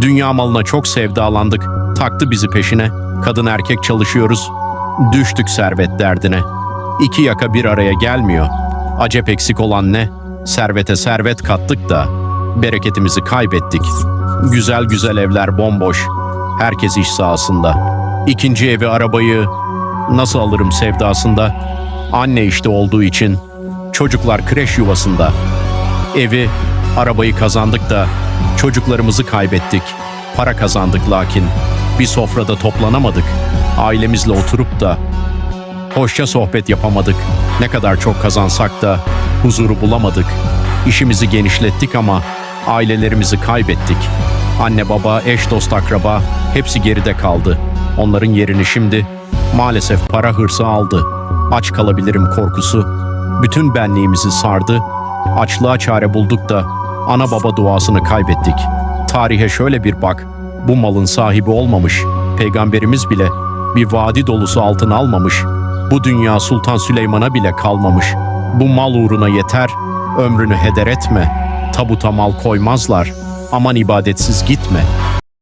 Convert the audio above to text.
Dünya malına çok sevdalandık. Taktı bizi peşine. Kadın erkek çalışıyoruz. Düştük servet derdine. İki yaka bir araya gelmiyor. Acep eksik olan ne? Servete servet kattık da bereketimizi kaybettik. Güzel güzel evler bomboş. Herkes iş sahasında. İkinci evi arabayı nasıl alırım sevdasında? Anne işte olduğu için çocuklar kreş yuvasında. Evi, arabayı kazandık da çocuklarımızı kaybettik. Para kazandık lakin bir sofrada toplanamadık. Ailemizle oturup da hoşça sohbet yapamadık. Ne kadar çok kazansak da huzuru bulamadık. İşimizi genişlettik ama ailelerimizi kaybettik. Anne baba, eş dost akraba hepsi geride kaldı. Onların yerini şimdi maalesef para hırsı aldı. Aç kalabilirim korkusu bütün benliğimizi sardı. Açlığa çare bulduk da ana baba duasını kaybettik. Tarihe şöyle bir bak. Bu malın sahibi olmamış. Peygamberimiz bile bir vadi dolusu altın almamış. Bu dünya Sultan Süleyman'a bile kalmamış. Bu mal uğruna yeter, ömrünü heder etme. Tabuta mal koymazlar. Aman ibadetsiz gitme.